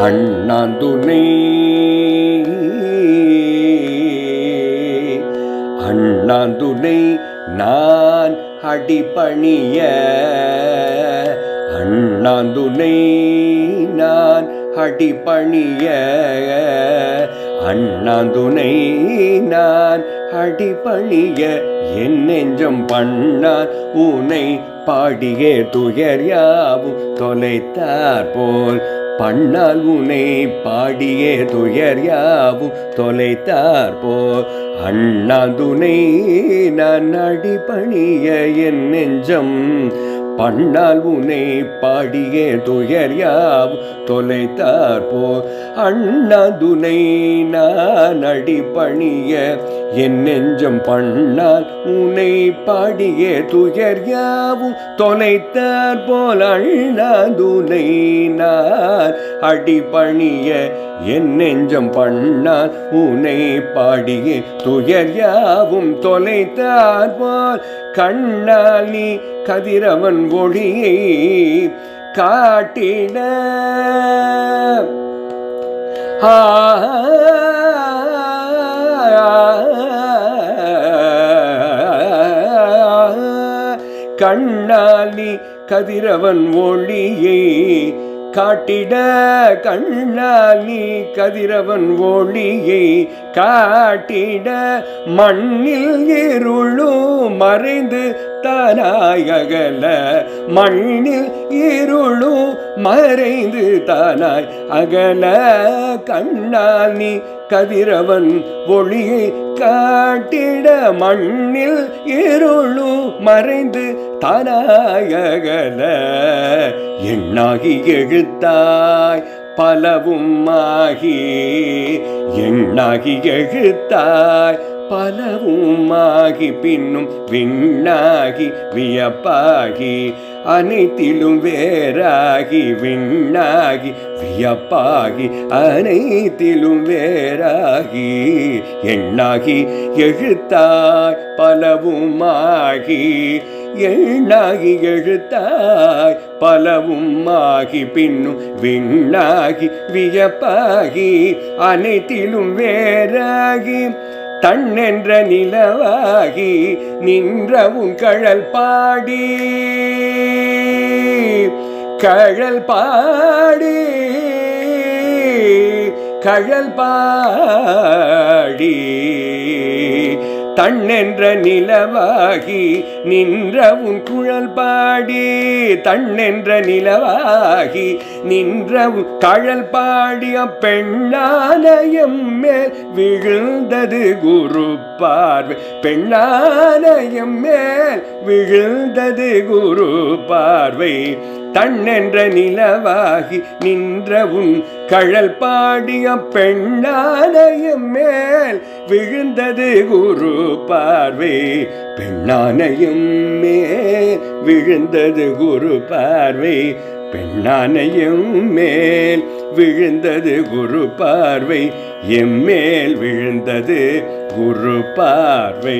அண்ணாந்துணை. அண்ணாந்துணை நான் அடிபணிய. அண்ணாந்துணை நான் அடிபணிய. அண்ணாந்துணை நான் அடிபணிய என் நெஞ்சம் பண்ணார். உனை பாடிய துயர் யாவும் தொலைத்தார் போல். பண்ணால் உனை பாடிய துயர் யாவும் தொலைத்தார் போல். அண்ணா துணை நான் அடிபணிய என் நெஞ்சம் பண்ணால் உன்னை பாடிய துயர் யாவும் தொலைத்தார் அண்ணா அண்ணாதுனை நான் அடிப்பணிய என் நெஞ்சம் பண்ணால் உன்னை பாடிய துயர் யாவும். தொலைத்தார் போல் அண்ணா அண்ணாதுனை நான் அடிப்பணிய என் நெஞ்சம் பண்ணால் உனை பாடியே துயர் யாவும் தொலைத்தார் போல். கண்ணால் நீ கதிரவன் ஒளியை காட்டிட. ஆ கண்ணாலி கதிரவன் ஒளியை காட்டிட கண்ணாலி கதிரவன் ஒளியை காட்டிட மண்ணில் இருளும் மறைந்து தானாயகல மண்ணில் இருளும் மறைந்து தானாய் அகல. கண்ணால் நீ கதிரவன் ஒளியை காட்டிட மண்ணில் இருளும் மறைந்து தலாயகல எண்ணாகி எழுத்தாய்? பலவும் ஆகி. எண்ணாகி எழுத்தாய்? பலவுமாகி பின்னும் விண்ணாகி வியப்பாகி. அனைத்திலும் வேறாகி விண்ணாகி வியப்பாகி. அனைத்திலும் வேறாகி. எண்ணாகி எழுத்தாய்? பலவுமாகி எண்ணாகி எழுத்தாய் பலவும் ஆகி பின்னும் விண்ணாகி வியப்பாகி அனைத்திலும் வேறாகி தன்னென்ற நிலவாகி நின்றவும் கழல் பாடி கழல் பாடி கழல் பாடி. தண்ணென்ற நிலவாகி நின்ற உன் குழல் பாடி. தண்ணென்ற நிலவாகி நின்ற உன் கழல் பாடிய பெண்ணாலயம் மேல் விழுந்தது குரு பார்வை. பெண்ணாலயம் மேல் விழுந்தது குரு பார்வை. தன்னென்ற நிலவாகி நின்ற உன் கழல் பாடிய பெண்ணானையும் மேல் விழுந்தது குரு பார்வை. பெண்ணானையும் மேல் விழுந்தது குரு பார்வை. பெண்ணானையும் மேல் விழுந்தது குரு பார்வை. எம்மேல் விழுந்தது குரு பார்வை.